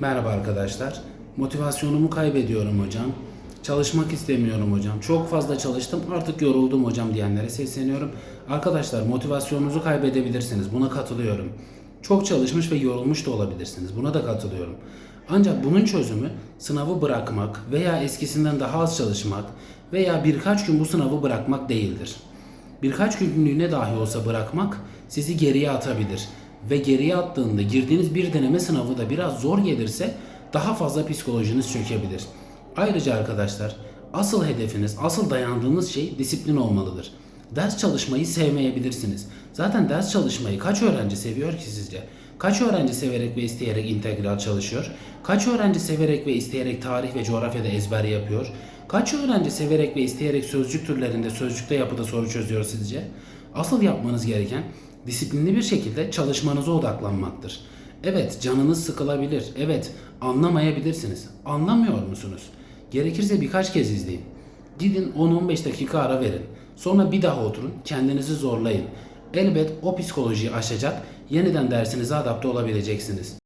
Merhaba arkadaşlar. Motivasyonumu kaybediyorum hocam. Çalışmak istemiyorum hocam. Çok fazla çalıştım artık yoruldum hocam diyenlere sesleniyorum. Arkadaşlar motivasyonunuzu kaybedebilirsiniz. Buna katılıyorum. Çok çalışmış ve yorulmuş da olabilirsiniz. Buna da katılıyorum. Ancak bunun çözümü sınavı bırakmak veya eskisinden daha az çalışmak veya birkaç gün bu sınavı bırakmak değildir. Birkaç günlüğüne dahi olsa bırakmak sizi geriye atabilir. Ve geriye attığında girdiğiniz bir deneme sınavı da biraz zor gelirse daha fazla psikolojiniz çökebilir. Ayrıca arkadaşlar asıl hedefiniz, asıl dayandığınız şey disiplin olmalıdır. Ders çalışmayı sevmeyebilirsiniz. Zaten ders çalışmayı kaç öğrenci seviyor ki sizce? Kaç öğrenci severek ve isteyerek integral çalışıyor? Kaç öğrenci severek ve isteyerek tarih ve coğrafyada ezber yapıyor? Kaç öğrenci severek ve isteyerek sözcük türlerinde sözcükte yapıda soru çözüyor sizce? Asıl yapmanız gereken disiplinli bir şekilde çalışmanıza odaklanmaktır. Evet canınız sıkılabilir. Evet anlamayabilirsiniz. Anlamıyor musunuz? Gerekirse birkaç kez izleyin. Gidin 10-15 dakika ara verin. Sonra bir daha oturun, kendinizi zorlayın. Elbet o psikolojiyi aşacak, yeniden dersinize adapte olabileceksiniz.